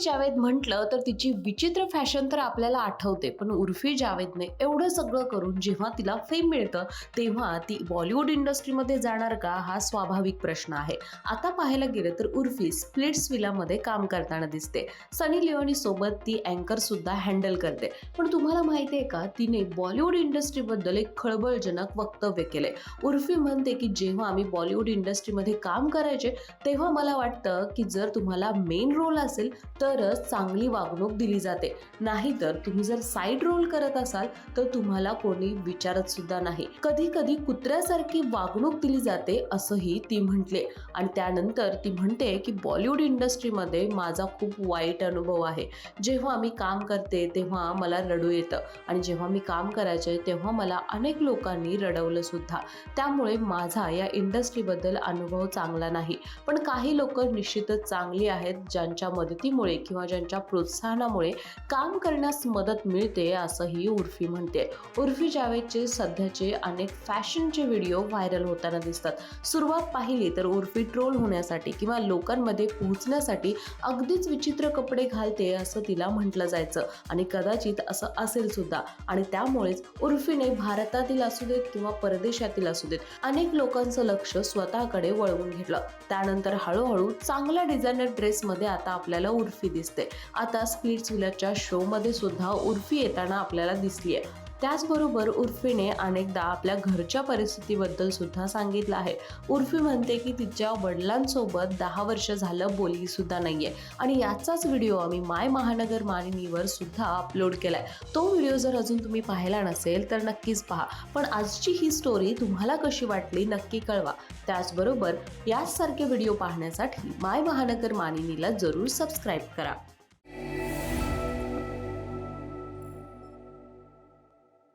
जावेद म्हटलं तर तिची विचित्र फॅशन तर आपल्याला आठवते पण उर्फी जावेदने एवढं सगळं करून जेव्हा तिला फेम मिळतं तेव्हा ती बॉलिवूड इंडस्ट्रीमध्ये जाणार का हा स्वाभाविक प्रश्न आहे. आता पाहायला गेलं तर उर्फी स्प्लिट्स विलामध्ये काम करताना दिसते. सनी लिओनी सोबत ती अँकर सुद्धा हँडल करते. पण तुम्हाला माहिती आहे का तिने बॉलिवूड इंडस्ट्रीबद्दल एक खळबळजनक वक्तव्य केले उर्फी म्हणते की जेव्हा आम्ही बॉलिवूड इंडस्ट्रीमध्ये काम करायचे तेव्हा मला वाटतं की जर तुम्हाला मेन रोल असेल तर तरच चांगली वागणूक दिली जाते. नाहीतर तुम्ही जर साईड रोल करत असाल तर तुम्हाला कोणी विचारत सुद्धा नाही. कधी कधी कुत्र्यासारखी वागणूक दिली जाते असंही ती म्हटले. आणि त्यानंतर ती म्हणते की बॉलिवूड इंडस्ट्रीमध्ये माझा खूप वाईट अनुभव आहे. जेव्हा मी काम करते तेव्हा मला रडू येतं. आणि जेव्हा मी काम करायचे तेव्हा मला अनेक लोकांनी रडवलं सुद्धा. त्यामुळे माझा या इंडस्ट्रीबद्दल अनुभव चांगला नाही. पण काही लोक निश्चितच चांगली आहेत ज्यांच्या मदतीमुळे किंवा ज्यांच्या प्रोत्साहनामुळे काम करण्यास मदत मिळते असंही उर्फी म्हणते. उर्फी जावेदचे सध्याचे अनेक फॅशनचे व्हिडिओ व्हायरल होताना दिसतात. सुरुवात पाहिली तर उर्फी ट्रोल होण्यासाठी किंवा लोकांमध्ये पोहोचण्यासाठी अगदीच विचित्र कपडे घालते असं तिला म्हटलं जायचं आणि कदाचित असं असेल सुद्धा. आणि त्यामुळेच उर्फीने भारतातील असू देत किंवा परदेशातील असू देत अनेक लोकांचं लक्ष स्वतःकडे वळवून घेतलं. त्यानंतर हळूहळू चांगल्या डिझायनर ड्रेसमध्ये आता आपल्याला उर्फी दिसते आता स्प्लिट्स शो शोमध्ये सुद्धा उर्फी येताना आपल्याला दिसली आहे त्याचबरोबर उर्फीने अनेकदा आपल्या घरच्या परिस्थितीबद्दल सुद्धा सांगितलं आहे. उर्फी म्हणते की तिच्या वडिलांसोबत दहा वर्ष झालं बोलली सुद्धा आहे आणि याचाच व्हिडिओ आम्ही माय महानगर मालिनीवर सुद्धा अपलोड केलाय. तो व्हिडिओ जर अजून तुम्ही पाहिला नसेल तर नक्कीच पहा. पण आजची ही स्टोरी तुम्हाला कशी वाटली नक्की कळवा. त्याचबरोबर याचसारखे व्हिडिओ पाहण्यासाठी माय महानगर मानिनीला जरूर सबस्क्राईब करा.